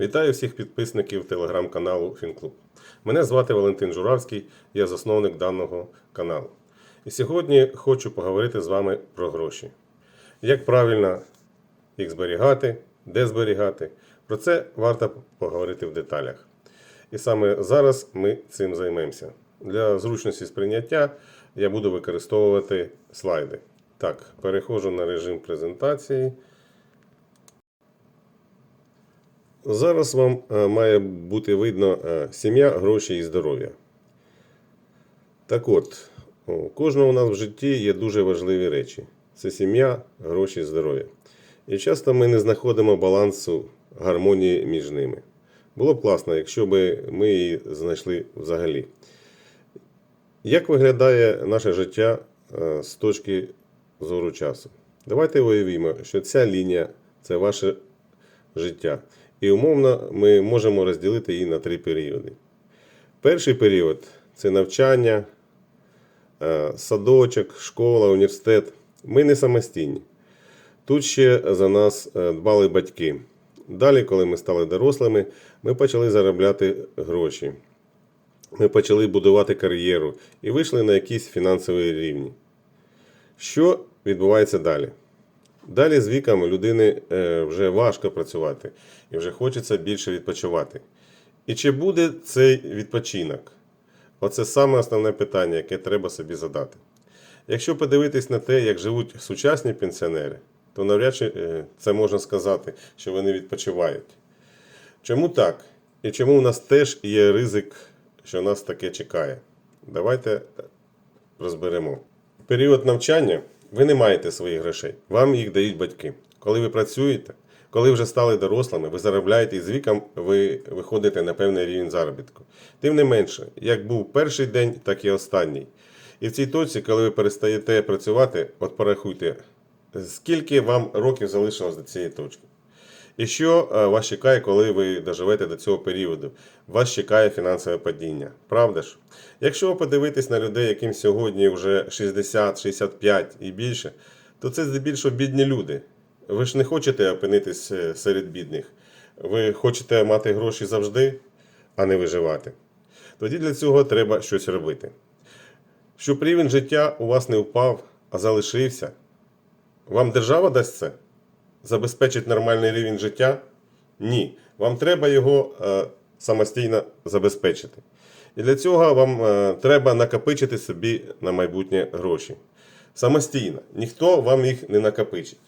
Вітаю всіх підписників телеграм-каналу Фінклуб. Мене звати Валентин Журавський, я засновник даного каналу. І сьогодні хочу поговорити з вами про гроші. Як правильно їх зберігати, де зберігати. Про це варто поговорити в деталях. І саме зараз ми цим займемося. Для зручності сприйняття я буду використовувати слайди. Так, переходжу на режим презентації. Зараз вам е, має бути видно е, сім'я, гроші і здоров'я. Так от, у кожного у нас в житті є дуже важливі речі: це сім'я, гроші, здоров'я. І часто ми не знаходимо балансу гармонії між ними. Було б класно, якщо б ми її знайшли взагалі. Як виглядає наше життя е, з точки зору часу? Давайте уявімо, що ця лінія це ваше життя. І умовно ми можемо розділити її на три періоди. Перший період це навчання, е, садочок, школа, університет. Ми не самостійні. Тут ще за нас е, дбали батьки. Далі, коли ми стали дорослими, ми почали заробляти гроші. Ми почали будувати кар'єру і вийшли на якісь фінансові рівні. Що відбувається далі? Далі з віком людини е, вже важко працювати і вже хочеться більше відпочивати. І чи буде цей відпочинок? Оце саме основне питання, яке треба собі задати. Якщо подивитись на те, як живуть сучасні пенсіонери, то навряд чи е, це можна сказати, що вони відпочивають. Чому так? І чому у нас теж є ризик, що нас таке чекає? Давайте розберемо. Період навчання ви не маєте своїх грошей, вам їх дають батьки. Коли ви працюєте, коли вже стали дорослими, ви заробляєте і з віком ви виходите на певний рівень заробітку. Тим не менше, як був перший день, так і останній. І в цій точці, коли ви перестаєте працювати, от порахуйте, скільки вам років залишилось до цієї точки. І що е, вас чекає, коли ви доживете до цього періоду? Вас чекає фінансове падіння. Правда ж? Якщо ви подивитесь на людей, яким сьогодні вже 60, 65 і більше, то це здебільшого бідні люди. Ви ж не хочете опинитись е, серед бідних. Ви хочете мати гроші завжди, а не виживати. Тоді для цього треба щось робити. Щоб рівень життя у вас не впав, а залишився. Вам держава дасть це? Забезпечить нормальний рівень життя? Ні. Вам треба його е, самостійно забезпечити. І для цього вам е, треба накопичити собі на майбутнє гроші. Самостійно. Ніхто вам їх не накопичить.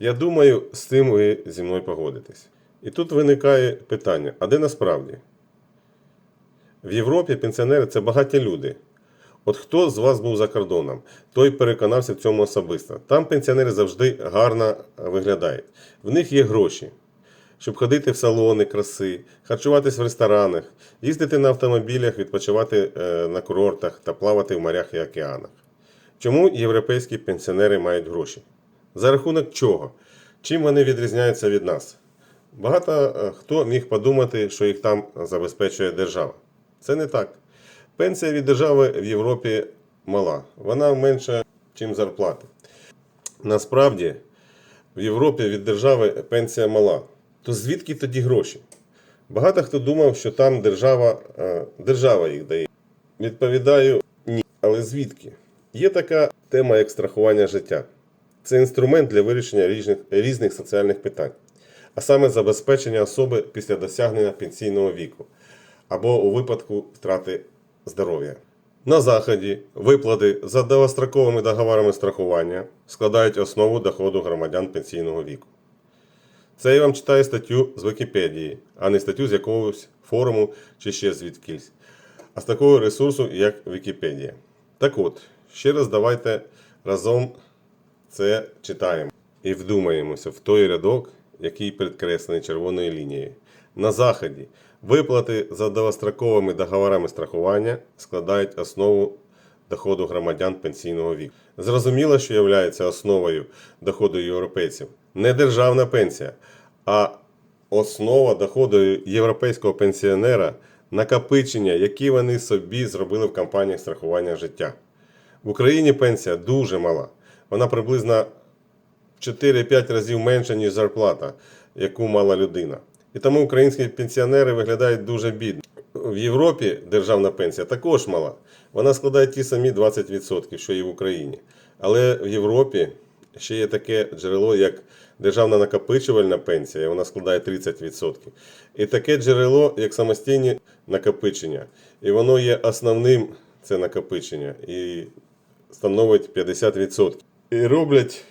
Я думаю, з цим ви зі мною погодитесь. І тут виникає питання: а де насправді? В Європі пенсіонери це багаті люди. От хто з вас був за кордоном, той переконався в цьому особисто. Там пенсіонери завжди гарно виглядають. В них є гроші, щоб ходити в салони краси, харчуватись в ресторанах, їздити на автомобілях, відпочивати е, на курортах та плавати в морях і океанах. Чому європейські пенсіонери мають гроші? За рахунок чого? Чим вони відрізняються від нас? Багато е, хто міг подумати, що їх там забезпечує держава. Це не так. Пенсія від держави в Європі мала, вона менша, ніж зарплата. Насправді, в Європі від держави пенсія мала. То звідки тоді гроші? Багато хто думав, що там держава, е, держава їх дає. Відповідаю ні. Але звідки? Є така тема, як страхування життя. Це інструмент для вирішення різних, різних соціальних питань, а саме забезпечення особи після досягнення пенсійного віку або у випадку втрати здоров'я. На Заході виплати за довгостроковими договорами страхування складають основу доходу громадян пенсійного віку. Це я вам читаю статтю з Вікіпедії, а не статтю з якогось форуму чи ще звідкись, а з такого ресурсу, як Вікіпедія. Так от, ще раз давайте разом це читаємо і вдумаємося в той рядок, який підкреслений червоною лінією. На Заході виплати за довгостроковими договорами страхування складають основу доходу громадян пенсійного віку. Зрозуміло, що є основою доходу європейців не державна пенсія, а основа доходу європейського пенсіонера накопичення, які вони собі зробили в компаніях страхування життя. В Україні пенсія дуже мала. Вона приблизно 4-5 разів менша, ніж зарплата, яку мала людина. І тому українські пенсіонери виглядають дуже бідно. В Європі державна пенсія також мала. Вона складає ті самі 20%, що і в Україні. Але в Європі ще є таке джерело, як державна накопичувальна пенсія, вона складає 30%. І таке джерело, як самостійні накопичення. І воно є основним це накопичення і становить 50%. І роблять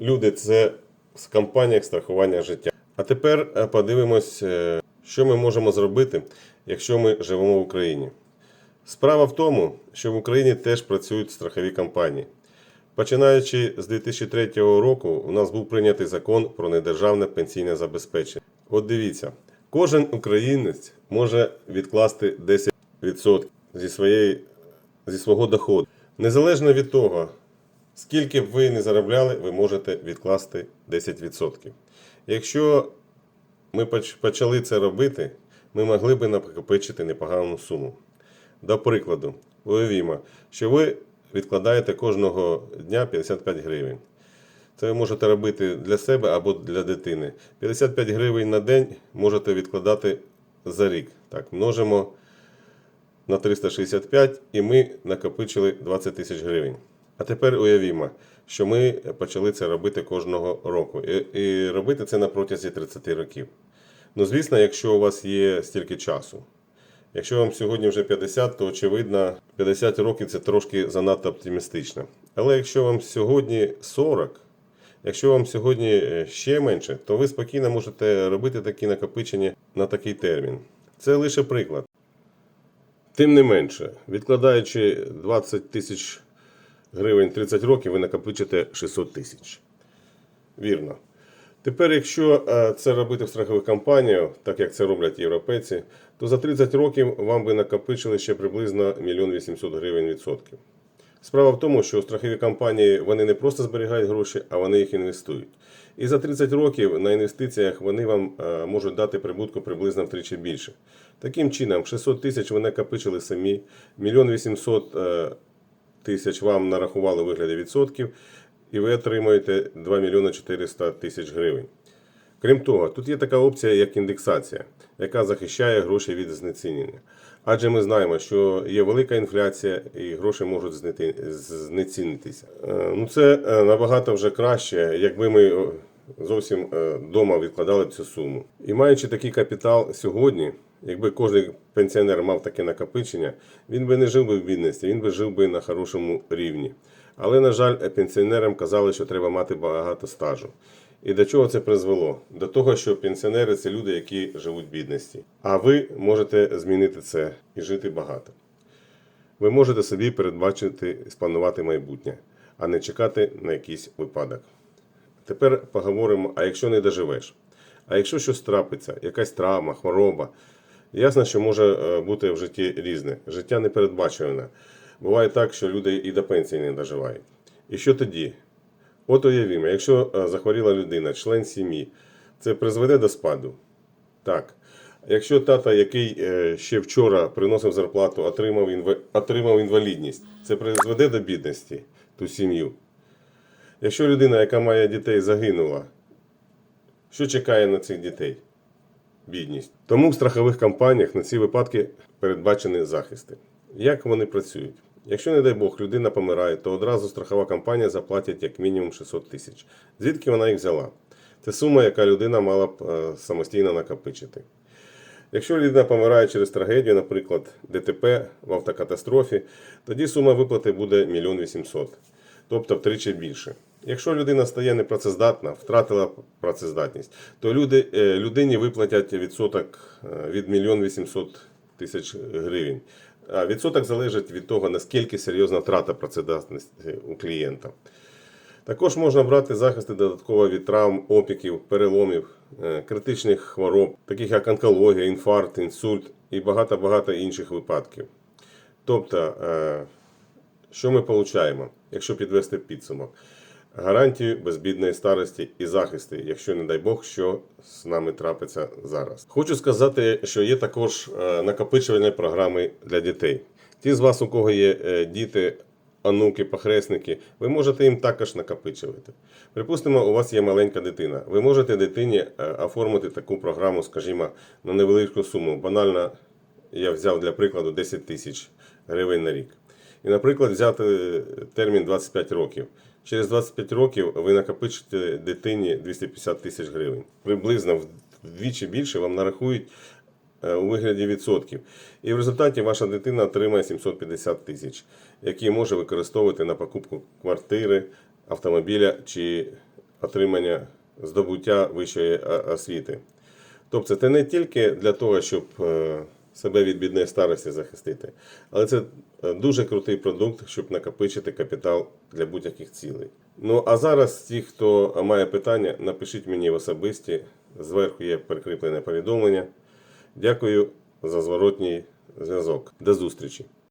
люди це в компаніях страхування життя. А тепер е, подивимось, е, що ми можемо зробити, якщо ми живемо в Україні. Справа в тому, що в Україні теж працюють страхові компанії. Починаючи з 2003 року, у нас був прийнятий закон про недержавне пенсійне забезпечення. От дивіться, кожен українець може відкласти 10% зі, своєї, зі свого доходу. Незалежно від того, скільки б ви не заробляли, ви можете відкласти 10%. Якщо ми почали це робити, ми могли би накопичити непогану суму. До прикладу, уявімо, що ви відкладаєте кожного дня 55 гривень. Це ви можете робити для себе або для дитини. 55 гривень на день можете відкладати за рік. Так, множимо на 365 і ми накопичили 20 тисяч гривень. А тепер уявімо, що ми почали це робити кожного року. І, і робити це на протязі 30 років. Ну, звісно, якщо у вас є стільки часу. Якщо вам сьогодні вже 50, то очевидно 50 років це трошки занадто оптимістично. Але якщо вам сьогодні 40, якщо вам сьогодні е, ще менше, то ви спокійно можете робити такі накопичення на такий термін. Це лише приклад. Тим не менше, відкладаючи 20 тисяч гривень 30 років, ви накопичите 600 тисяч. Вірно. Тепер, якщо е, це робити в страхових компаніях, так як це роблять європейці, то за 30 років вам би накопичили ще приблизно 1 800 гривень відсотків. Справа в тому, що страхові компанії вони не просто зберігають гроші, а вони їх інвестують. І за 30 років на інвестиціях вони вам е, можуть дати прибутку приблизно втричі більше. Таким чином, 600 тисяч ви накопичили самі, 1 800 е, тисяч вам нарахували вигляді відсотків, і ви отримуєте 2 мільйони 400 тисяч гривень. Крім того, тут є така опція, як індексація, яка захищає гроші від знецінення. Адже ми знаємо, що є велика інфляція і гроші можуть знецінитися. Е, Ну, це е, набагато вже краще, якби ми е, зовсім вдома відкладали цю суму. І маючи такий капітал сьогодні, якби кожен пенсіонер мав таке накопичення, він би не жив би в бідності, він би жив би на хорошому рівні. Але, на жаль, пенсіонерам казали, що треба мати багато стажу. І до чого це призвело? До того, що пенсіонери це люди, які живуть в бідності. А ви можете змінити це і жити багато. Ви можете собі передбачити і спланувати майбутнє, а не чекати на якийсь випадок. Тепер поговоримо: а якщо не доживеш? А якщо щось трапиться, якась травма, хвороба, ясно, що може е, бути в житті різне. Життя непередбачуване. Буває так, що люди і до пенсії не доживають. І що тоді? От уявімо, якщо е, захворіла людина, член сім'ї, це призведе до спаду. Так. Якщо тата, який е, ще вчора приносив зарплату, отримав, інва... отримав інвалідність, це призведе до бідності ту сім'ю. Якщо людина, яка має дітей, загинула, що чекає на цих дітей? Бідність. Тому в страхових компаніях на ці випадки передбачені захисти. Як вони працюють? Якщо, не дай Бог, людина помирає, то одразу страхова компанія заплатить як мінімум 600 тисяч. Звідки вона їх взяла? Це сума, яка людина мала б е, самостійно накопичити. Якщо людина помирає через трагедію, наприклад, ДТП в автокатастрофі, тоді сума виплати буде 1 800 тобто втричі більше. Якщо людина стає непрацездатна, втратила працездатність, то люди, е, людині виплатять відсоток е, від 1 800 тисяч гривень. А відсоток залежить від того, наскільки серйозна втрата працездатності у клієнта. Також можна брати захисти додатково від травм, опіків, переломів, е, критичних хвороб, таких як онкологія, інфаркт, інсульт і багато-багато інших випадків. Тобто, що ми отримуємо, якщо підвести підсумок? Гарантію безбідної старості і захисти, якщо не дай Бог, що з нами трапиться зараз. Хочу сказати, що є також е, накопичувальні програми для дітей. Ті з вас, у кого є е, діти онуки, похресники, ви можете їм також накопичувати. Припустимо, у вас є маленька дитина. Ви можете дитині е, оформити таку програму, скажімо, на невелику суму. Банально я взяв для прикладу 10 тисяч гривень на рік. І, наприклад, взяти термін 25 років. Через 25 років ви накопичите дитині 250 тисяч гривень. Приблизно вдвічі більше вам нарахують е, у вигляді відсотків. І в результаті ваша дитина отримає 750 тисяч, які може використовувати на покупку квартири, автомобіля чи отримання здобуття вищої е, освіти. Тобто це не тільки для того, щоб е, себе від бідної старості захистити, але це е, дуже крутий продукт, щоб накопичити капітал для будь-яких цілей. Ну а зараз ті, хто має питання, напишіть мені в особисті. Зверху є прикріплене повідомлення. Дякую за зворотній зв'язок. До зустрічі!